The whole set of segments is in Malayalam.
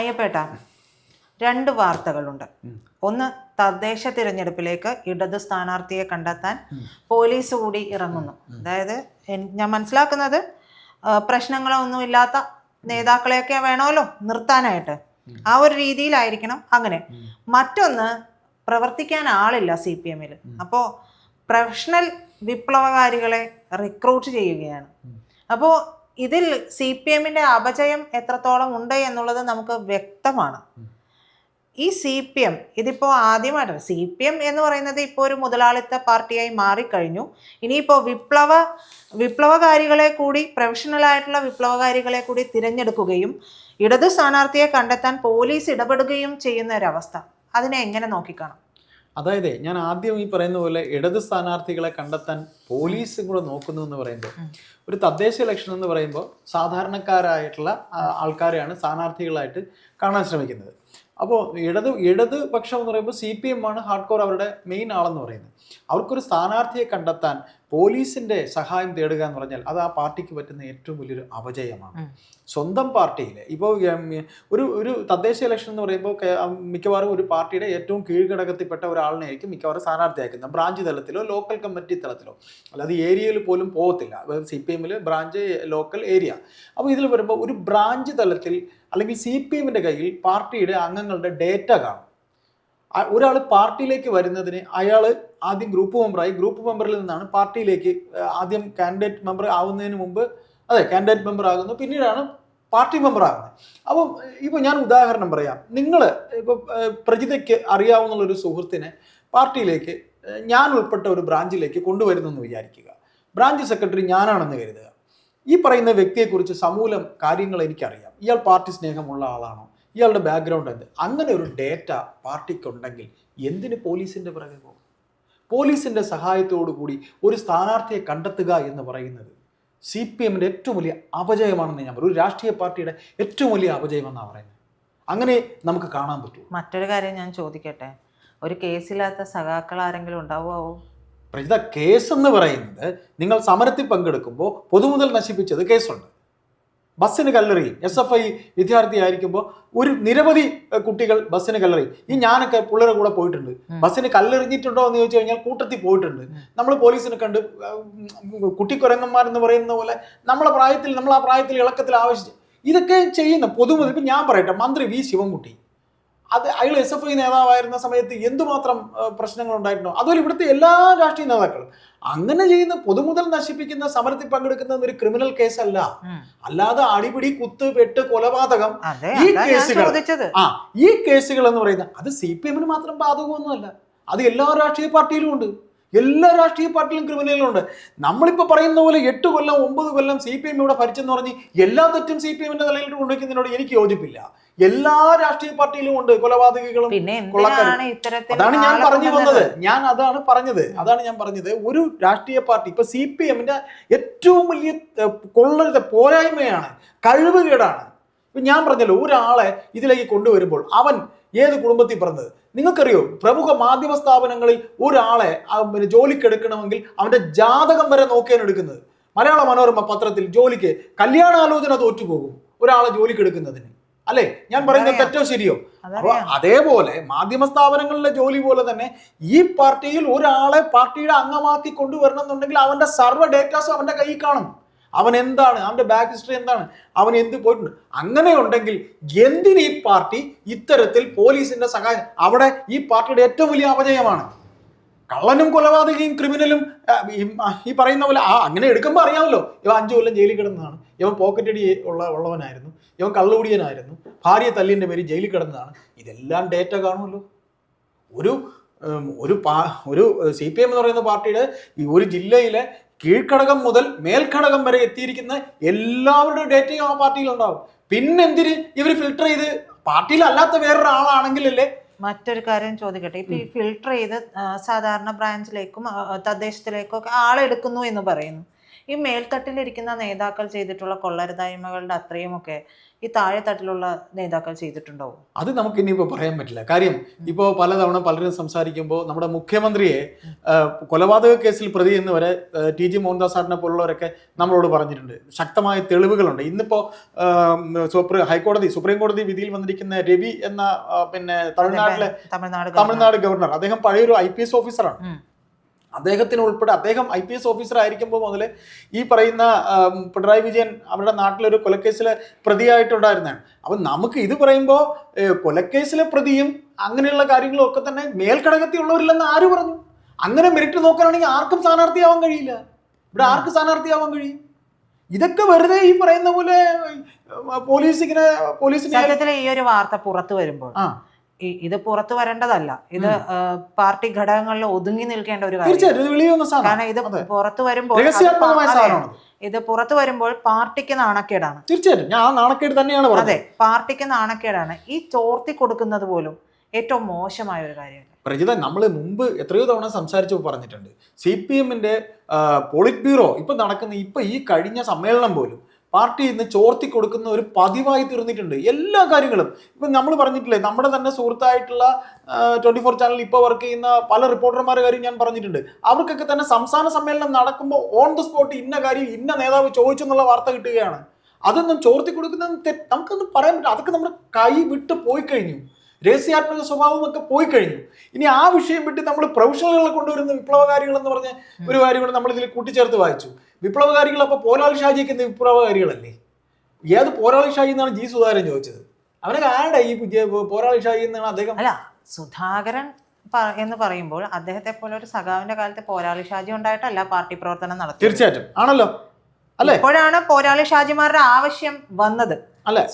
അയ്യപ്പേട്ട രണ്ട് വാർത്തകളുണ്ട്. ഒന്ന് തദ്ദേശ തിരഞ്ഞെടുപ്പിലേക്ക് ഇടത് സ്ഥാനാർത്ഥിയെ കണ്ടെത്താൻ പോലീസ് കൂടി ഇറങ്ങുന്നു. അതായത് ഞാൻ മനസ്സിലാക്കുന്നത് പ്രശ്നങ്ങളൊന്നും ഇല്ലാത്ത നേതാക്കളെയൊക്കെ വേണമല്ലോ നിർത്താനായിട്ട്. ആ ഒരു രീതിയിലായിരിക്കണം അങ്ങനെ. മറ്റൊന്ന് പ്രവർത്തിക്കാൻ ആളില്ല സി പി എമ്മിൽ അപ്പോൾ പ്രൊഫഷണൽ വിപ്ലവകാരികളെ റിക്രൂട്ട് ചെയ്യുകയാണ്. അപ്പോൾ ഇതിൽ സി പി എമ്മിന്റെ അപജയം എത്രത്തോളം ഉണ്ട് എന്നുള്ളത് നമുക്ക് വ്യക്തമാണ്. ഈ സി പി എം ഇതിപ്പോൾ ആദ്യമായിട്ടാണ് സി പി എം എന്ന് പറയുന്നത് ഇപ്പോൾ ഒരു മുതലാളിത്ത പാർട്ടിയായി മാറിക്കഴിഞ്ഞു. ഇനിയിപ്പോൾ വിപ്ലവ വിപ്ലവകാരികളെ കൂടി പ്രൊഫഷണലായിട്ടുള്ള വിപ്ലവകാരികളെ കൂടി തിരഞ്ഞെടുക്കുകയും ഇടത് സ്ഥാനാർത്ഥിയെ കണ്ടെത്താൻ പോലീസ് ഇടപെടുകയും ചെയ്യുന്ന ഒരവസ്ഥ. അതിനെ എങ്ങനെ നോക്കിക്കാണും? അതായത് ഞാൻ ആദ്യം ഈ പറയുന്ന പോലെ ഇടത് സ്ഥാനാർത്ഥികളെ കണ്ടെത്താൻ പോലീസും കൂടെ നോക്കുന്നു എന്ന് പറയുമ്പോൾ ഒരു തദ്ദേശ ഇലക്ഷൻ എന്ന് പറയുമ്പോൾ സാധാരണക്കാരായിട്ടുള്ള ആൾക്കാരെയാണ് സ്ഥാനാർത്ഥികളായിട്ട് കാണാൻ ശ്രമിക്കുന്നത്. അപ്പോൾ ഇടത് ഇടത് പക്ഷം എന്ന് പറയുമ്പോൾ സി പി എം ആണ് ഹാർഡ് കോർ അവരുടെ മെയിൻ ആളെന്ന് പറയുന്നത്. അവർക്കൊരു സ്ഥാനാർത്ഥിയെ കണ്ടെത്താൻ പോലീസിന്റെ സഹായം തേടുക എന്ന് പറഞ്ഞാൽ അത് ആ പാർട്ടിക്ക് പറ്റുന്ന ഏറ്റവും വലിയൊരു അപജയമാണ്. സ്വന്തം പാർട്ടിയിൽ ഇപ്പോൾ ഒരു ഒരു തദ്ദേശ ഇലക്ഷൻ എന്ന് പറയുമ്പോൾ മിക്കവാറും ഒരു പാർട്ടിയുടെ ഏറ്റവും കീഴ്ഘടകത്തിൽപ്പെട്ട ഒരാളിനെയായിരിക്കും മിക്കവാറും സ്ഥാനാർത്ഥിയാക്കുന്നത് ബ്രാഞ്ച് തലത്തിലോ ലോക്കൽ കമ്മിറ്റി തലത്തിലോ. അല്ലാതെ ഏരിയയിൽ പോലും പോകത്തില്ല. സി പി എമ്മിൽ ബ്രാഞ്ച് ലോക്കൽ ഏരിയ അപ്പോൾ ഇതിൽ വരുമ്പോൾ ഒരു ബ്രാഞ്ച് തലത്തിൽ അല്ലെങ്കിൽ സി പി എമ്മിന്റെ കയ്യിൽ പാർട്ടിയുടെ അംഗങ്ങളുടെ ഡേറ്റ കാണും. ഒരാൾ പാർട്ടിയിലേക്ക് വരുന്നതിന് അയാൾ ആദ്യം ഗ്രൂപ്പ് മെമ്പറായി ഗ്രൂപ്പ് മെമ്പറിൽ നിന്നാണ് പാർട്ടിയിലേക്ക് ആദ്യം കാൻഡിഡേറ്റ് മെമ്പർ ആവുന്നതിന് മുമ്പ് അതെ കാൻഡിഡേറ്റ് മെമ്പർ ആകുന്നു പിന്നീടാണ് പാർട്ടി മെമ്പർ ആകുന്നത്. അപ്പോൾ ഇപ്പോൾ ഞാൻ ഉദാഹരണം പറയാം. നിങ്ങൾ ഇപ്പോൾ പ്രജിതയ്ക്ക് അറിയാവുന്ന ഒരു സുഹൃത്തിനെ പാർട്ടിയിലേക്ക് ഞാൻ ഉൾപ്പെട്ട ഒരു ബ്രാഞ്ചിലേക്ക് കൊണ്ടുവരുന്നു എന്ന് വിചാരിക്കുക. ബ്രാഞ്ച് സെക്രട്ടറി ഞാനാണെന്ന് കരുതുക. ഈ പറയുന്ന വ്യക്തിയെക്കുറിച്ച് സമൂലം കാര്യങ്ങൾ എനിക്കറിയാം. ഇയാൾ പാർട്ടി സ്നേഹമുള്ള ആളാണോ? ഇയാളുടെ ബാക്ക്ഗ്രൗണ്ട് എന്ത്? അങ്ങനെ ഒരു ഡേറ്റ പാർട്ടിക്കുണ്ടെങ്കിൽ എന്തിന് പോലീസിന്റെ പിറകെ പോകും? പോലീസിന്റെ സഹായത്തോടു കൂടി ഒരു സ്ഥാനാർത്ഥിയെ കണ്ടെത്തുക എന്ന് പറയുന്നത് സി പി എമ്മിന്റെ ഏറ്റവും വലിയ അപജയമാണെന്ന് ഞാൻ പറയും. ഒരു രാഷ്ട്രീയ പാർട്ടിയുടെ ഏറ്റവും വലിയ അപജയമെന്നാണ് പറയുന്നത്. അങ്ങനെ നമുക്ക് കാണാൻ പറ്റും മറ്റൊരു കാര്യം ഞാൻ ചോദിക്കട്ടെ? ഒരു കേസില്ലാത്ത സഖാക്കൾ ആരെങ്കിലും ഉണ്ടാവുമോ? പ്രജിത കേസ് എന്ന് പറയുന്നത് നിങ്ങൾ സമരത്തിൽ പങ്കെടുക്കുമ്പോൾ പൊതുമുതൽ നശിപ്പിച്ചത് കേസുണ്ട്. ബസ്സിന് കല്ലെറിയും. എസ് എഫ് ഐ വിദ്യാർത്ഥിയായിരിക്കുമ്പോൾ ഒരു നിരവധി കുട്ടികൾ ബസ്സിന് കല്ലെറിയും. ഈ ഞാനൊക്കെ പിള്ളേരെ കൂടെ പോയിട്ടുണ്ട്. ബസ്സിന് കല്ലെറിഞ്ഞിട്ടുണ്ടോ എന്ന് ചോദിച്ചു കഴിഞ്ഞാൽ കൂട്ടത്തിൽ പോയിട്ടുണ്ട്. നമ്മൾ പോലീസിനെ കണ്ട് കുട്ടിക്കുരങ്ങന്മാരെന്ന് പറയുന്ന പോലെ നമ്മളെ പ്രായത്തിൽ നമ്മൾ ആ പ്രായത്തിൽ ഇളക്കത്തിൽ ആവശ്യം ഇതൊക്കെ ചെയ്യുന്ന പൊതുമുതൽ ഇപ്പം ഞാൻ പറയട്ടെ മന്ത്രി വി. ശിവൻകുട്ടി. അത് അയാൾ എസ് എഫ് ഐ നേതാവായിരുന്ന സമയത്ത് എന്തുമാത്രം പ്രശ്നങ്ങൾ ഉണ്ടായിട്ടുണ്ടോ അതുപോലെ ഇവിടുത്തെ എല്ലാ രാഷ്ട്രീയ നേതാക്കളും. അങ്ങനെ ചെയ്യുന്ന പൊതുമുതൽ നശിപ്പിക്കുന്ന സമരത്തിൽ പങ്കെടുക്കുന്ന ഒരു ക്രിമിനൽ കേസല്ല. അല്ലാതെ അടിപിടി കുത്ത് വെട്ട് കൊലപാതകം ഈ കേസുകൾ ആ ഈ കേസുകൾ എന്ന് പറയുന്നത് അത് സി പി എമ്മിന് മാത്രം ബാധകമൊന്നുമല്ല. അത് എല്ലാ രാഷ്ട്രീയ പാർട്ടിയിലും ഉണ്ട്. എല്ലാ രാഷ്ട്രീയ പാർട്ടിയിലും ക്രിമിനലുകളുണ്ട്. നമ്മളിപ്പോൾ പറയുന്ന പോലെ എട്ട് കൊല്ലം ഒമ്പത് കൊല്ലം സി പി എം ഇവിടെ ഭരിച്ചെന്ന് പറഞ്ഞ് എല്ലാ തെറ്റും സി പി എമ്മിന്റെ തലയിൽ കൊണ്ടുവയ്ക്കുന്നതിനോട് എനിക്ക് യോജിപ്പില്ല. എല്ലാ രാഷ്ട്രീയ പാർട്ടിയിലും ഉണ്ട് കൊലപാതകങ്ങളും അതാണ് ഞാൻ പറഞ്ഞു വന്നത്. ഞാൻ അതാണ് പറഞ്ഞത്. അതാണ് ഞാൻ പറഞ്ഞത്. ഒരു രാഷ്ട്രീയ പാർട്ടി ഇപ്പൊ സി പി എമ്മിന്റെ ഏറ്റവും വലിയ കൊള്ളരുത് പോരായ്മയാണ് കഴിവുകേടാണ്. ഇപ്പൊ ഞാൻ പറഞ്ഞല്ലോ ഒരാളെ ഇതിലേക്ക് കൊണ്ടുവരുമ്പോൾ അവൻ ഏത് കുടുംബത്തിൽ പിറന്നത്? നിങ്ങൾക്കറിയോ പ്രമുഖ മാധ്യമ സ്ഥാപനങ്ങളിൽ ഒരാളെ പിന്നെ ജോലിക്കെടുക്കണമെങ്കിൽ അവന്റെ ജാതകം വരെ നോക്കിയാണ് എടുക്കുന്നത്. മലയാള മനോരമ പത്രത്തിൽ ജോലിക്ക് കല്യാണാലോചന തോറ്റുപോകും ഒരാളെ ജോലിക്കെടുക്കുന്നതിന് അല്ലെ? ഞാൻ പറയുന്നത്. തെറ്റോ ശരിയോ? അപ്പൊ അതേപോലെ മാധ്യമ സ്ഥാപനങ്ങളിലെ ജോലി പോലെ തന്നെ ഈ പാർട്ടിയിൽ ഒരാളെ പാർട്ടിയുടെ അംഗമാക്കി കൊണ്ടുവരണം എന്നുണ്ടെങ്കിൽ അവന്റെ സർവ ഡേറ്റാസും അവന്റെ കയ്യിൽ കാണും. അവൻ എന്താണ്? അവന്റെ ബാക്ക് ഹിസ്റ്ററി എന്താണ്? അവൻ എന്ത് പോയിട്ടുണ്ട്? അങ്ങനെ ഉണ്ടെങ്കിൽ എന്തിന് ഈ പാർട്ടി ഇത്തരത്തിൽ പോലീസിന്റെ സഹായം? അവിടെ ഈ പാർട്ടിയുടെ ഏറ്റവും വലിയ അപജയമാണ്. കള്ളനും കൊലപാതകയും ക്രിമിനലും ഈ- പറയുന്ന പോലെ ആ അങ്ങനെ എടുക്കുമ്പോൾ അറിയാമല്ലോ. ഇവ അഞ്ചു കൊല്ലം ജയിലിൽ കിടന്നതാണ്. ഇവൻ പോക്കറ്റടി ഉള്ള ഉള്ളവനായിരുന്നു. ഇവൻ കള്ളുകുടിയനായിരുന്നു. ഭാര്യ തല്ലിന്റെ പേര് ജയിലിൽ കിടന്നതാണ്. ഇതെല്ലാം ഡേറ്റ കാണുമല്ലോ. ഒരു ഒരു പാ ഒരു സി പി എം എന്ന് പറയുന്ന പാർട്ടിയുടെ ഒരു ജില്ലയിലെ കീഴ്ഘടകം മുതൽ മേൽഘടകം വരെ എത്തിയിരിക്കുന്ന എല്ലാവരുടെയും ഡേറ്റയും ആ പാർട്ടിയിൽ ഉണ്ടാവും. പിന്നെന്തിന് ഇവർ ഫിൽട്ടർ ചെയ്ത് പാർട്ടിയിലല്ലാത്ത വേറൊരാളാണെങ്കിലല്ലേ? മറ്റൊരു കാര്യം ചോദിക്കട്ടെ. ഇപ്പൊ ഈ ഫിൽട്ടർ ചെയ്ത് സാധാരണ ബ്രാഞ്ചിലേക്കും തദ്ദേശത്തിലേക്കും ഒക്കെ ആളെടുക്കുന്നു എന്ന് പറയുന്നു. ഈ മേൽത്തട്ടിലിരിക്കുന്ന നേതാക്കൾ ചെയ്തിട്ടുള്ള കൊള്ളരുതായ്മകളുടെ അത്രയുമൊക്കെ ഈ താഴെത്തട്ടിലുള്ള നേതാക്കൾ ചെയ്തിട്ടുണ്ടാവും. അത് നമുക്ക് ഇനിയിപ്പോൾ പറയാൻ പറ്റില്ല. കാര്യം ഇപ്പോൾ പലതവണ പലരും സംസാരിക്കുമ്പോൾ നമ്മുടെ മുഖ്യമന്ത്രിയെ കൊലപാതക കേസിൽ പ്രതി എന്ന് വരെ ടി ജി മോഹൻദാസ് സാറിനെ പോലുള്ളവരൊക്കെ നമ്മളോട് പറഞ്ഞിട്ടുണ്ട്. ശക്തമായ തെളിവുകളുണ്ട്. ഇന്നിപ്പോൾ സുപ്രീം ഹൈക്കോടതി സുപ്രീം കോടതി വിധിയിൽ വന്നിരിക്കുന്ന രവി എന്ന പിന്നെ തമിഴ്നാട്ടിലെ തമിഴ്നാട് തമിഴ്നാട് ഗവർണർ. അദ്ദേഹം പഴയൊരു ഐ പി എസ് ഓഫീസറാണ്. അദ്ദേഹത്തിന് ഉൾപ്പെടെ അദ്ദേഹം ഐ പി എസ് ഓഫീസർ ആയിരിക്കുമ്പോൾ മുതൽ ഈ പറയുന്ന പിണറായി വിജയൻ അവരുടെ നാട്ടിലൊരു കൊലക്കേസിലെ പ്രതിയായിട്ടുണ്ടായിരുന്നതാണ്. അപ്പം നമുക്ക് ഇത് പറയുമ്പോൾ കൊലക്കേസിലെ പ്രതിയും അങ്ങനെയുള്ള കാര്യങ്ങളും ഒക്കെ തന്നെ മേൽക്കടകത്തിയുള്ളവരില്ലെന്ന് ആര് പറഞ്ഞു? അങ്ങനെ മെറിറ്റ് നോക്കാനാണെങ്കിൽ ആർക്കും സ്ഥാനാർത്ഥിയാവാൻ കഴിയില്ല. ഇവിടെ ആർക്ക് സ്ഥാനാർത്ഥിയാവാൻ കഴിയും? ഇതൊക്കെ വെറുതെ ഈ പറയുന്ന പോലെ പോലീസ് ഇങ്ങനെ പോലീസിനെ സത്യത്തിൽ ഈ ഒരു വാർത്ത പുറത്തു വരുമ്പോൾ ഇത് പുറത്തു വരേണ്ടതല്ല. ഇത് പാർട്ടി ഘടകങ്ങളിൽ ഒതുങ്ങി നിൽക്കേണ്ട ഒരു കാര്യം. കാരണം ഇത്. പുറത്തു വരുമ്പോൾ ഇത് പുറത്തു വരുമ്പോൾ പാർട്ടിക്ക് നാണക്കേടാണ്. തീർച്ചയായിട്ടും. ഞാൻ നാണക്കേട് തന്നെയാണ് അതെ പാർട്ടിക്ക് നാണക്കേടാണ്. ഈ ചോർത്തി കൊടുക്കുന്നത് പോലും ഏറ്റവും മോശമായ ഒരു കാര്യമാണ് പ്രജിത നമ്മൾ മുമ്പ് എത്രയോ തവണ സംസാരിച്ചു പറഞ്ഞിട്ടുണ്ട്. സി പി എമ്മിന്റെ പോളിറ്റ് ബ്യൂറോ ഇപ്പൊ നടക്കുന്ന ഇപ്പൊ ഈ കഴിഞ്ഞ സമ്മേളനം പോലും പാർട്ടി ഇന്ന് ചോർത്തി കൊടുക്കുന്ന ഒരു പതിവായി തീർന്നിട്ടുണ്ട്. എല്ലാ കാര്യങ്ങളും. ഇപ്പൊ നമ്മൾ പറഞ്ഞിട്ടില്ലേ നമ്മുടെ തന്നെ സുഹൃത്തായിട്ടുള്ള ട്വന്റി ഫോർ ചാനൽ ഇപ്പോൾ വർക്ക് ചെയ്യുന്ന പല റിപ്പോർട്ടർമാരുടെ കാര്യം ഞാൻ പറഞ്ഞിട്ടുണ്ട്. അവർക്കൊക്കെ തന്നെ സംസ്ഥാന സമ്മേളനം നടക്കുമ്പോൾ ഓൺ ദ സ്പോട്ട് ഇന്ന കാര്യം ഇന്ന നേതാവ് ചോദിച്ചു എന്നുള്ള വാർത്ത കിട്ടുകയാണ്. അതൊന്നും ചോർത്തി കൊടുക്കുന്ന നമുക്കൊന്നും പറയാൻ പറ്റില്ല. അതൊക്കെ നമ്മുടെ കൈ വിട്ട് പോയി കഴിഞ്ഞു. രഹസ്യാത്മക സ്വഭാവമൊക്കെ പോയി കഴിഞ്ഞു. ഇനി ആ വിഷയം വിട്ട് നമ്മൾ പ്രൊഫഷണലുകളെ കൊണ്ടുവരുന്ന വിപ്ലവകാരികൾ എന്ന് പറഞ്ഞ ഒരു കാര്യം കൂടെ നമ്മൾ ഇതിൽ കൂട്ടിച്ചേർത്ത് വായിച്ചു. വിപ്ലവകാരികൾ അപ്പോൾ പോരാളി ഷാജിയൊക്കെ വിപ്ലവകാരികളല്ലേ? ഏത് പോരാളി ഷാജി എന്നാണ് ജി സുധാകരൻ ചോദിച്ചത്. അവനൊക്കെ ആരുടെ ഈ പോരാളി ഷാജി എന്നാണ് അദ്ദേഹം അല്ല സുധാകരൻ എന്ന് പറയുമ്പോൾ അദ്ദേഹത്തെ പോലെ ഒരു സഖാവിന്റെ കാലത്ത് പോരാളി ഷാജി ഉണ്ടായിട്ടല്ല പാർട്ടി പ്രവർത്തനം നടത്തി തീർച്ചയായിട്ടും. ആണല്ലോ? അല്ലെ? ഇപ്പോഴാണ് പോരാളി ഷാജിമാരുടെ ആവശ്യം വന്നത്?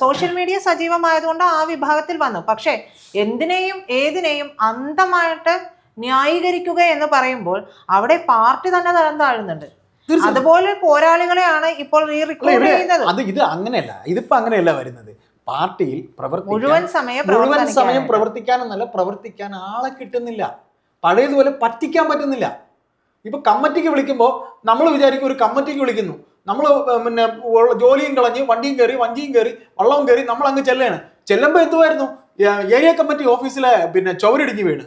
സോഷ്യൽ മീഡിയ സജീവമായതുകൊണ്ട് ആ വിഭാഗത്തിൽ വന്നു. പക്ഷേ എന്തിനേയും ഏതിനേയും അന്ധമായിട്ട് ന്യായീകരിക്കുക എന്ന് പറയുമ്പോൾ അവിടെ പാർട്ടി തന്നെ തരം താഴുന്നുണ്ട്. അതുപോലെ പോരാളികളെയാണ് ഇപ്പോൾ അത് ഇത് അങ്ങനെയല്ല. ഇതിപ്പോ അങ്ങനെയല്ല വരുന്നത്. പാർട്ടിയിൽ മുഴുവൻ സമയം മുഴുവൻ സമയം പ്രവർത്തിക്കാനെന്നല്ല പ്രവർത്തിക്കാൻ ആളെ കിട്ടുന്നില്ല. പഴയതുപോലെ പറ്റിക്കാൻ പറ്റുന്നില്ല. ഇപ്പൊ കമ്മിറ്റിക്ക് വിളിക്കുമ്പോൾ നമ്മൾ വിചാരിക്കും ഒരു കമ്മിറ്റിക്ക് വിളിക്കുന്നു. നമ്മൾ പിന്നെ ജോലിയും കളഞ്ഞ് വണ്ടിയും കയറി വഞ്ചിയും കയറി വള്ളവും കയറി നമ്മൾ അങ്ങ് ചെല്ലാണ് ചെല്ലുമ്പോൾ എന്തുമായിരുന്നു ഏരിയ കമ്മിറ്റി ഓഫീസിലെ പിന്നെ ചുവരിടിഞ്ഞ് വീണ്.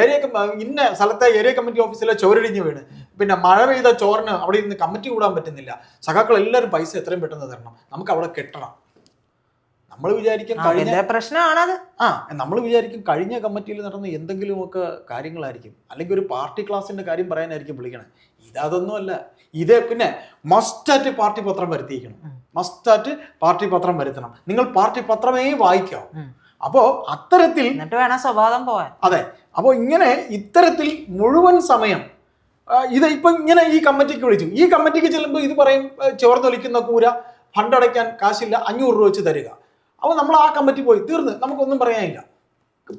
ഏരിയ ഇന്ന സ്ഥലത്തെ ഏരിയ കമ്മിറ്റി ഓഫീസിലെ ചോരടിഞ്ഞ് വീണ്. പിന്നെ മഴ പെയ്ത ചോറിന് അവിടെ ഇരുന്ന് കമ്മിറ്റി കൂടാൻ പറ്റുന്നില്ല. സഖാക്കൾ എല്ലാവരും പൈസ എത്രയും പെട്ടെന്ന് തരണം. നമുക്ക് അവിടെ കെട്ടണം. നമ്മൾ വിചാരിക്കും കഴിഞ്ഞ പ്രശ്നമാണത്? ആ നമ്മൾ വിചാരിക്കും കഴിഞ്ഞ കമ്മിറ്റിയിൽ നടന്ന എന്തെങ്കിലുമൊക്കെ കാര്യങ്ങളായിരിക്കും. അല്ലെങ്കിൽ ഒരു പാർട്ടി ക്ലാസിന്റെ കാര്യം പറയാനായിരിക്കും വിളിക്കണേ. ഇതൊന്നുമല്ല ഇത് പിന്നെ മസ്റ്റാറ്റ് പാർട്ടി പത്രം വരുത്തിയിരിക്കണം. മസ്റ്റായിട്ട് മസ്റ്റാറ്റ് പാർട്ടി പത്രം വരുത്തണം. നിങ്ങൾ പാർട്ടി പത്രമേ വായിക്കാം. അപ്പോ അത്തരത്തിൽ എന്നിട്ട് വേണം സ്വഭാവം പോവാൻ. അതെ. അപ്പോൾ ഇങ്ങനെ ഇത്തരത്തിൽ മുഴുവൻ സമയം ഇത് ഇപ്പം ഇങ്ങനെ ഈ കമ്മിറ്റിക്ക് വിളിച്ചു. ഈ കമ്മിറ്റിക്ക് ചെല്ലുമ്പോൾ ഇത് പറയും ചോർന്നൊലിക്കുന്ന കൂര ഫണ്ട് അടയ്ക്കാൻ കാശില്ല അഞ്ഞൂറ് രൂപ വെച്ച് തരിക. അപ്പോൾ നമ്മൾ ആ കമ്മിറ്റി പോയി. തീർന്ന്. നമുക്കൊന്നും പറയാനില്ല.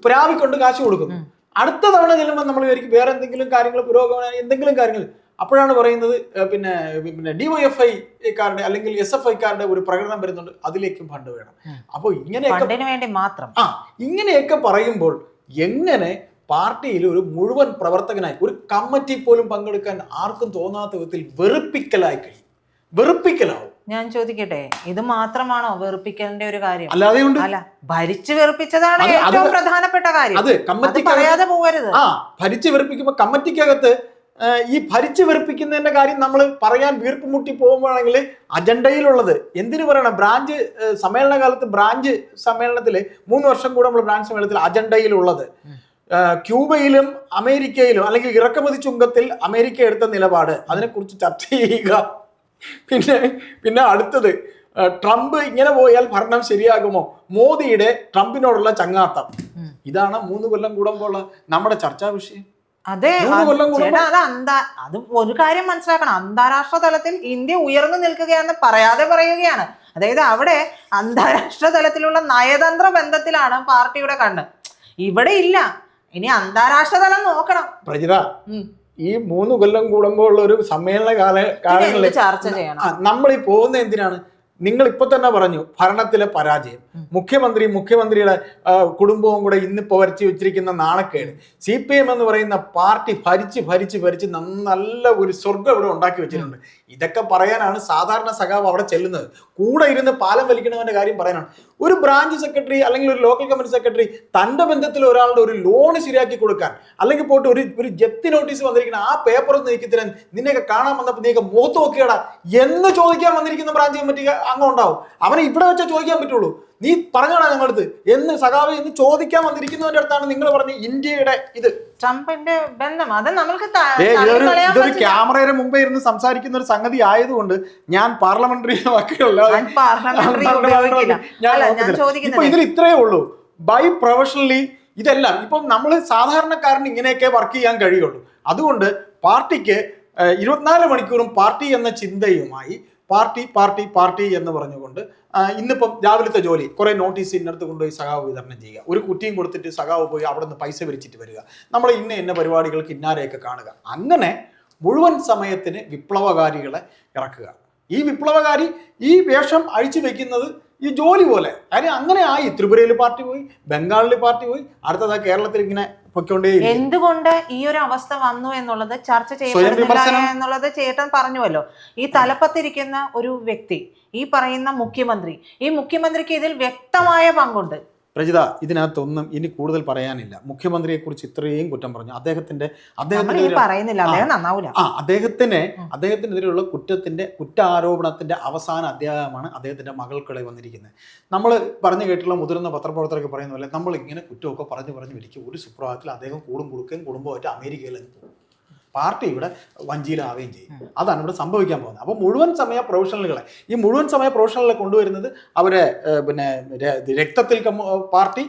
പ്രാവിക്കൊണ്ട് കാശ് കൊടുക്കുന്നു. അടുത്ത തവണ ചെല്ലുമ്പോൾ നമ്മൾ വിചാരിക്കും വേറെ എന്തെങ്കിലും കാര്യങ്ങൾ പുരോഗമന എന്തെങ്കിലും കാര്യങ്ങൾ അപ്പോഴാണ് പറയുന്നത് പിന്നെ പിന്നെ ഡിവൈഎഫ്ഐ കാരുടെ അല്ലെങ്കിൽ എസ് എഫ് ഐക്കാരുടെ ഒരു പ്രകടനം വരുന്നുണ്ട് അതിലേക്കും ഫണ്ട് വേണം. അപ്പോൾ ഇങ്ങനെയൊക്കെ വേണ്ടി മാത്രം. ആ ഇങ്ങനെയൊക്കെ പറയുമ്പോൾ എങ്ങനെ പാർട്ടിയിൽ ഒരു മുഴുവൻ പ്രവർത്തകനായി ഒരു കമ്മിറ്റി പോലും പങ്കെടുക്കാൻ ആർക്കും തോന്നാത്ത വിധത്തിൽ വെറുപ്പിക്കലായി കഴിയും. വെറുപ്പിക്കലാവും. ഞാൻ ചോദിക്കട്ടെ ഇത് മാത്രമാണോ വെറുപ്പിക്കലിന്റെ ഒരു കാര്യം? അല്ലാതെ അല്ല ഭരിച്ചു വെറുപ്പിച്ചതാണ് ഏറ്റവും പ്രധാനപ്പെട്ട കാര്യം. അത് പറയാതെ പോകരുത് ആ ഭരിച്ചു വെറുപ്പിക്കുമ്പോ കമ്മിറ്റിക്കകത്ത് ഈ ഭരിച്ചു വെറുപ്പിക്കുന്നതിന്റെ കാര്യം നമ്മൾ പറയാൻ വീർപ്പ് മുട്ടി പോകുമ്പോഴാണെങ്കിൽ അജണ്ടയിലുള്ളത്. എന്തിനു പറയണം? ബ്രാഞ്ച് സമ്മേളന കാലത്ത് ബ്രാഞ്ച് സമ്മേളനത്തിൽ മൂന്ന് വർഷം കൂടെ നമ്മൾ ബ്രാഞ്ച് സമ്മേളനത്തിൽ അജണ്ടയിലുള്ളത്. ക്യൂബയിലും അമേരിക്കയിലും അല്ലെങ്കിൽ ഇറക്കുമതി ചുങ്കത്തിൽ അമേരിക്ക എടുത്ത നിലപാട്. അതിനെക്കുറിച്ച് ചർച്ച ചെയ്യുക. പിന്നെ പിന്നെ അടുത്തത് ട്രംപ് ഇങ്ങനെ പോയാൽ ഭരണം ശരിയാകുമോ? മോദിയുടെ ട്രംപിനോടുള്ള ചങ്ങാത്തം. ഇതാണ് മൂന്ന് കൊല്ലം കൂടുമ്പോൾ നമ്മുടെ ചർച്ചാ വിഷയം. അതെ അത് ചേട്ടാ അത് അന്താ അത് ഒരു കാര്യം മനസ്സിലാക്കണം. അന്താരാഷ്ട്ര തലത്തിൽ ഇന്ത്യ ഉയർന്നു നിൽക്കുകയാണെന്ന് പറയാതെ പറയുകയാണ്. അതായത് അവിടെ അന്താരാഷ്ട്ര തലത്തിലുള്ള നയതന്ത്ര ബന്ധത്തിലാണ് പാർട്ടിയുടെ കണ്ണ്. ഇവിടെ ഇല്ല. ഇനി അന്താരാഷ്ട്ര തലം നോക്കണം. പ്രജിത ഈ മൂന്ന് കൊല്ലം കൂടുമ്പോൾ ഉള്ള ഒരു സമ്മേളന കാല കാലങ്ങളിൽ ചർച്ച ചെയ്യണം? നമ്മൾ ഈ പോകുന്ന എന്തിനാണ്? നിങ്ങൾ ഇപ്പൊ തന്നെ പറഞ്ഞു ഭരണത്തിലെ പരാജയം. മുഖ്യമന്ത്രി മുഖ്യമന്ത്രിയുടെ കുടുംബവും കൂടെ ഇന്നിപ്പോ വരച്ചു വെച്ചിരിക്കുന്ന നാണക്കേട്. സി പി എം എന്ന് പറയുന്ന പാർട്ടി ഭരിച്ച് ഭരിച്ച് ഭരിച്ച് നല്ല ഒരു സ്വർഗം ഇവിടെ ഉണ്ടാക്കി വെച്ചിട്ടുണ്ട്. ഇതൊക്കെ പറയാനാണ് സാധാരണ സഖാവ് അവിടെ ചെല്ലുന്നത്. കൂടെ ഇരുന്ന് പാലം വലിക്കണവന്റെ കാര്യം പറയാനാണ്. ഒരു ബ്രാഞ്ച് സെക്രട്ടറി അല്ലെങ്കിൽ ഒരു ലോക്കൽ കമ്മിറ്റി സെക്രട്ടറി തന്റെ ബന്ധത്തിൽ ഒരാളുടെ ഒരു ലോൺ ശരിയാക്കി കൊടുക്കാൻ അല്ലെങ്കിൽ പോയിട്ട് ഒരു ഒരു ജപ്തി നോട്ടീസ് വന്നിരിക്കുന്ന ആ പേപ്പർ ഒന്ന് നീക്കി തരാൻ നിന്നെയൊക്കെ കാണാൻ വന്നപ്പോൾ നീക്ക് മുഖത്ത് നോക്കിയടാ എന്ന് ചോദിക്കാൻ വന്നിരിക്കുന്ന ബ്രാഞ്ച് കമ്മിറ്റി അംഗം ഉണ്ടാവും. അവനെ ഇവിടെ വെച്ചാൽ ചോദിക്കാൻ പറ്റുള്ളൂ. നീ പറഞ്ഞോടാ ഞങ്ങളടുത്ത്. എന്ന് സഖാവ് എന്ന് ചോദിക്കാൻ വന്നിരിക്കുന്നവന്റെ അടുത്താണ് നിങ്ങൾ പറഞ്ഞ ഇന്ത്യയുടെ ഇത്. ട്രംപിന്റെ ബന്ധം. അത് നമ്മൾക്ക് ഇതൊരു ക്യാമറയുടെ മുമ്പേ ഇരുന്ന് സംസാരിക്കുന്ന ഒരു സംഗതി ആയതുകൊണ്ട് ഞാൻ പാർലമെന്ററി. ഇപ്പൊ ഇതിൽ ഇത്രയേ ഉള്ളൂ. ബൈ പ്രൊഫഷണലി ഇതെല്ലാം. ഇപ്പം നമ്മൾ സാധാരണക്കാരന് ഇങ്ങനെയൊക്കെ വർക്ക് ചെയ്യാൻ കഴിയുള്ളൂ. അതുകൊണ്ട് പാർട്ടിക്ക് ഇരുപത്തിനാല് മണിക്കൂറും പാർട്ടി എന്ന ചിന്തയുമായി പാർട്ടി പാർട്ടി പാർട്ടി എന്ന് പറഞ്ഞുകൊണ്ട് ഇന്നിപ്പം രാവിലത്തെ ജോലി കുറെ നോട്ടീസ് ഇന്നടത്ത് കൊണ്ടുപോയി സഖാവ് വിതരണം ചെയ്യുക. ഒരു കുറ്റിയും കൊടുത്തിട്ട് സഖാവ് പോയി അവിടെ നിന്ന് പൈസ പിരിച്ചിട്ട് വരിക. നമ്മൾ ഇന്ന ഇന്ന പരിപാടികൾക്ക് ഇന്നാരെയൊക്കെ കാണുക. അങ്ങനെ മുഴുവൻ സമയത്തിന് വിപ്ലവകാരികളെ ഇറക്കുക. ഈ വിപ്ലവകാരി ഈ വേഷം അഴിച്ചു വെക്കുന്നത് ഈ ജോലി പോലെ. കാര്യം അങ്ങനെ ആയി. ത്രിപുരയിൽ പാർട്ടി പോയി ബംഗാളിൽ പാർട്ടി പോയി അടുത്തത് കേരളത്തിൽ ഇങ്ങനെ എന്തുകൊണ്ട് ഈ ഒരു അവസ്ഥ വന്നു എന്നുള്ളത് ചർച്ച ചെയ്യപ്പെടുന്നില്ല എന്നുള്ളത് ചേട്ടൻ പറഞ്ഞുവല്ലോ. ഈ തലപ്പത്തിരിക്കുന്ന ഒരു വ്യക്തി ഈ പറയുന്ന മുഖ്യമന്ത്രി ഈ മുഖ്യമന്ത്രിക്ക് ഇതിൽ വ്യക്തമായ പങ്കുണ്ട്. പ്രജിത ഇതിനകത്തൊന്നും ഇനി കൂടുതൽ പറയാനില്ല. മുഖ്യമന്ത്രിയെ കുറിച്ച് ഇത്രയും കുറ്റം പറഞ്ഞു. അദ്ദേഹത്തിന്റെ ആ അദ്ദേഹത്തിന് ഉം. അദ്ദേഹത്തിനെതിരെയുള്ള കുറ്റത്തിന്റെ കുറ്റാരോപണത്തിന്റെ അവസാന അധ്യായമാണ് അദ്ദേഹത്തിന്റെ മകൾക്കിടെ വന്നിരിക്കുന്നത്. നമ്മൾ പറഞ്ഞു കേട്ടുള്ള മുതിർന്ന പത്രപ്രവർത്തകരൊക്കെ പറയുന്ന പോലെ നമ്മൾ ഇങ്ങനെ കുറ്റമൊക്കെ പറഞ്ഞു പറഞ്ഞു വിളിക്കും. ഒരു സുപ്രഭാതത്തിൽ അദ്ദേഹം കൂടും കൊടുക്കുകയും കുടുംബമായിട്ട് അമേരിക്കയിൽ അങ്ങ് പോകും പാർട്ടി ഇവിടെ വഞ്ചിയിലാവുകയും ചെയ്യും. അതാണ് ഇവിടെ സംഭവിക്കാൻ പോകുന്നത്. അപ്പോൾ മുഴുവൻ സമയ പ്രൊഫഷണലുകളെ ഈ മുഴുവൻ സമയ പ്രൊഫഷണലുകളെ കൊണ്ടുവരുന്നത് അവരെ പിന്നെ രക്തത്തിൽ പാർട്ടി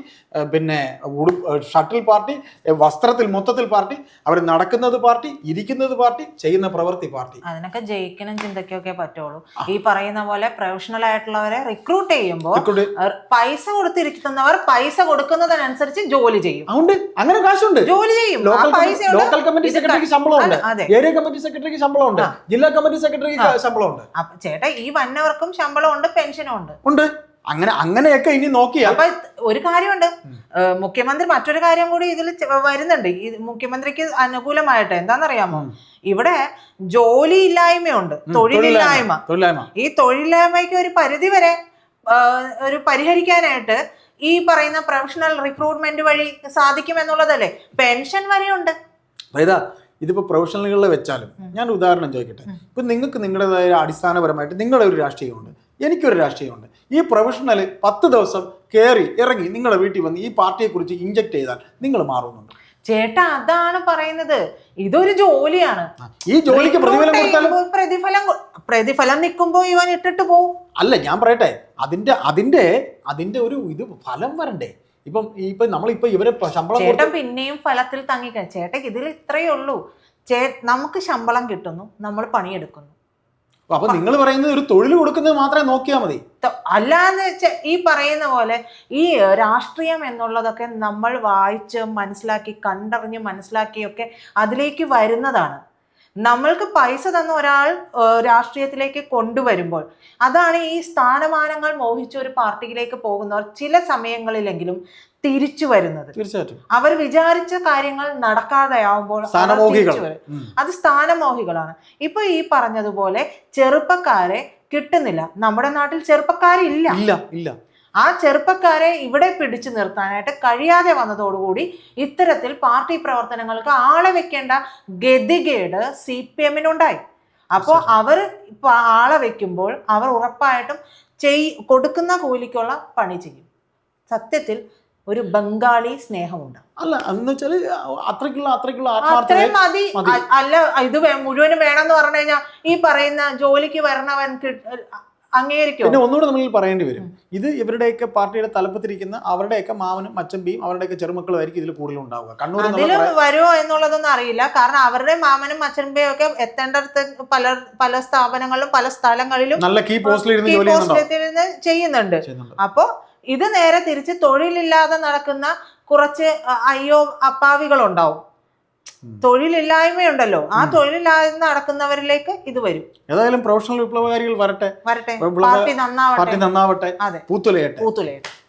പിന്നെ ഉടു ഷട്ടിൽ പാർട്ടി വസ്ത്രത്തിൽ മൊത്തത്തിൽ പാർട്ടി അവർ നടക്കുന്നത് പാർട്ടി ഇരിക്കുന്നത് പാർട്ടി ചെയ്യുന്ന പ്രവൃത്തി പാർട്ടി. അതിനൊക്കെ ജയിക്കണം ചിന്തയ്ക്കൊക്കെ പറ്റുള്ളൂ. ഈ പറയുന്ന പോലെ പ്രൊഫഷണൽ ആയിട്ടുള്ളവരെ റിക്രൂട്ട് ചെയ്യുമ്പോൾ പൈസ കൊടുത്തിരിക്കുന്നവർ പൈസ കൊടുക്കുന്നതിനനുസരിച്ച് ജോലി ചെയ്യും. അതുകൊണ്ട് അങ്ങനെ കാശുണ്ട്. ജോലി ചെയ്യും. ലോക്കൽ കമ്മിറ്റി സെക്രട്ടറിക്ക് ശമ്പളം ഉണ്ട് അതെ. ഏരിയ കമ്മിറ്റി സെക്രട്ടറിക്ക് ശമ്പളം ഉണ്ട് ജില്ലാ കമ്മിറ്റി സെക്രട്ടറിക്ക് ശമ്പളം ഉണ്ട് ചേട്ടാ ഈ വന്നവർക്കും ശമ്പളം ഉണ്ട് പെൻഷനും ഉണ്ട്. ഉണ്ട് അങ്ങനെ അങ്ങനെയൊക്കെ ഇനി നോക്കിയാൽ അപ്പൊ ഒരു കാര്യമുണ്ട്. മുഖ്യമന്ത്രി മറ്റൊരു കാര്യം കൂടി ഇതിൽ വരുന്നുണ്ട്. ഈ മുഖ്യമന്ത്രിക്ക് അനുകൂലമായിട്ട് എന്താണെന്നറിയാമോ? ഇവിടെ ജോലി ഇല്ലായ്മയുണ്ട് ഉം, തൊഴിലില്ലായ്മ. ഈ തൊഴിലില്ലായ്മയ്ക്ക് ഒരു പരിധി വരെ ഒരു പരിഹരിക്കാനായിട്ട് ഈ പറയുന്ന പ്രൊഫഷണൽ റിക്രൂട്ട്മെന്റ് വഴി സാധിക്കും എന്നുള്ളതല്ലേ പെൻഷൻ വരെയുണ്ട്. അതായത് ഇതിപ്പോ പ്രൊഫഷണലുകളിൽ വെച്ചാലും ഞാൻ ഉദാഹരണം ചോദിക്കട്ടെ? ഇപ്പം നിങ്ങൾക്ക് നിങ്ങളുടേതായ അടിസ്ഥാനപരമായിട്ട് നിങ്ങളുടെ ഒരു രാഷ്ട്രീയമുണ്ട് എനിക്കൊരു രാഷ്ട്രീയമുണ്ട്. ഈ പ്രൊഫഷണൽ പത്ത് ദിവസം കയറി ഇറങ്ങി നിങ്ങളുടെ വീട്ടിൽ വന്ന് ഈ പാർട്ടിയെക്കുറിച്ച് ഇഞ്ചക്ട് ചെയ്താൽ നിങ്ങൾ മാറുന്നുണ്ട്? ചേട്ടാ അതാണ് പറയുന്നത്. ഇതൊരു ജോലിയാണ്. ഈ ജോലിക്ക് പ്രതിഫലം കൊടുത്താലും പ്രതിഫലം പ്രതിഫലം നിൽക്കുമ്പോ ഇവൻ ഇട്ടിട്ട് പോവും. അല്ല ഞാൻ പറയട്ടെ അതിന്റെ അതിന്റെ അതിന്റെ ഒരു ഇത് ഫലം വരണ്ടേ? ഇപ്പം ഇപ്പൊ നമ്മളിപ്പോ ഇവരെ ശമ്പളം ചേട്ടൻ പിന്നെയും ഫലത്തിൽ തങ്ങിക്ക ചേട്ടൻ ഇതിൽ ഇത്രയേ ഉള്ളൂ. ചേ നമുക്ക് ശമ്പളം കിട്ടുന്നു നമ്മൾ പണിയെടുക്കുന്നു. അപ്പൊ നിങ്ങൾ പറയുന്നത് ഒരു തൊഴിൽ കൊടുക്കുന്നത് മാത്രമേ നോക്കിയാൽ മതി. അല്ലാന്ന് വെച്ചാൽ ഈ പറയുന്ന പോലെ ഈ രാഷ്ട്രീയം എന്നുള്ളതൊക്കെ നമ്മൾ വായിച്ച് മനസ്സിലാക്കി കണ്ടറിഞ്ഞ് മനസ്സിലാക്കിയൊക്കെ അതിലേക്ക് വരുന്നതാണ്. നമ്മൾക്ക് പൈസ തന്ന ഒരാൾ രാഷ്ട്രീയത്തിലേക്ക് കൊണ്ടുവരുമ്പോൾ അതാണ് ഈ സ്ഥാനമാനങ്ങൾ മോഹിച്ച ഒരു പാർട്ടിയിലേക്ക് പോകുന്നവർ ചില സമയങ്ങളിലെങ്കിലും തിരിച്ചു വരുന്നത്. തീർച്ചയായിട്ടും. അവർ വിചാരിച്ച കാര്യങ്ങൾ നടക്കാതെയാവുമ്പോൾ. അത് സ്ഥാനമോഹികളാണ്. ഇപ്പൊ ഈ പറഞ്ഞതുപോലെ ചെറുപ്പക്കാരെ കിട്ടുന്നില്ല. നമ്മുടെ നാട്ടിൽ ചെറുപ്പക്കാരില്ല. ഇല്ല ഇല്ല. ആ ചെറുപ്പക്കാരെ ഇവിടെ പിടിച്ചു നിർത്താനായിട്ട് കഴിയാതെ വന്നതോടുകൂടി ഇത്തരത്തിൽ പാർട്ടി പ്രവർത്തനങ്ങൾക്ക് ആളെ വെക്കേണ്ട ഗതികേട് സി പി എമ്മിനുണ്ടായി. അപ്പോൾ അവർ ഇപ്പോൾ ആളെ വെക്കുമ്പോൾ അവർ ഉറപ്പായിട്ടും ചെയ് കൊടുക്കുന്ന കൂലിക്കുള്ള പണി ചെയ്യും. സത്യത്തിൽ ഒരു ബംഗാളി സ്നേഹമുണ്ട്. അല്ല എന്ന് വെച്ചാൽ അത്രയ്ക്കുള്ള അത്രയ്ക്കുള്ള അത്രയും മതി. അല്ല ഇത് മുഴുവനും മുഴുവനും വേണമെന്ന് പറഞ്ഞു കഴിഞ്ഞാൽ ഈ പറയുന്ന ജോലിക്ക് വരണവൻ അംഗീകരിക്കും പിന്നെ ഒന്നുകൂടെ നമ്മൾ പറയേണ്ടി വരും. ഇത് ഇവരുടെയൊക്കെ പാർട്ടിയുടെ തലപ്പത്തിരിക്കുന്ന അവരുടെയൊക്കെ മാവനും മച്ചമ്പിയും അവരുടെയൊക്കെ ചെറുമക്കളും ആയിരിക്കും ഇതിൽ കൂടുതൽ ഉണ്ടാവുക. കണ്ണൂർ വരുമോ എന്നുള്ളതൊന്നും അറിയില്ല. കാരണം അവരുടെ മാമനും മച്ചൻബയും ഒക്കെ എത്തേണ്ടടുത്ത് പല പല സ്ഥാപനങ്ങളിലും പല സ്ഥലങ്ങളിലും നല്ല കീ പോസ്റ്റിൽ ഇരുന്ന് ജോലി പോസ്റ്റിലിരുന്ന് ചെയ്യുന്നുണ്ട്. അപ്പോൾ അപ്പോ ഇത് നേരെ തിരിച്ച് തൊഴിലില്ലാതെ നടക്കുന്ന കുറച്ച് അയ്യോ അപ്പാവികളുണ്ടാവും. തൊഴിലില്ലായ്മയുണ്ടല്ലോ. ആ തൊഴിലില്ലായ്മ നടക്കുന്നവരിലേക്ക് ഇത് വരും. ഏതായാലും പ്രൊഫഷണൽ വിപ്ലവകാരികൾ വരട്ടെ. വരട്ടെ. പാർട്ടി നന്നാവട്ടെ. പാർട്ടി നന്നാവട്ടെ. അതെ. പൂത്തുലയട്ടെ. പൂത്തുലയട്ടെ.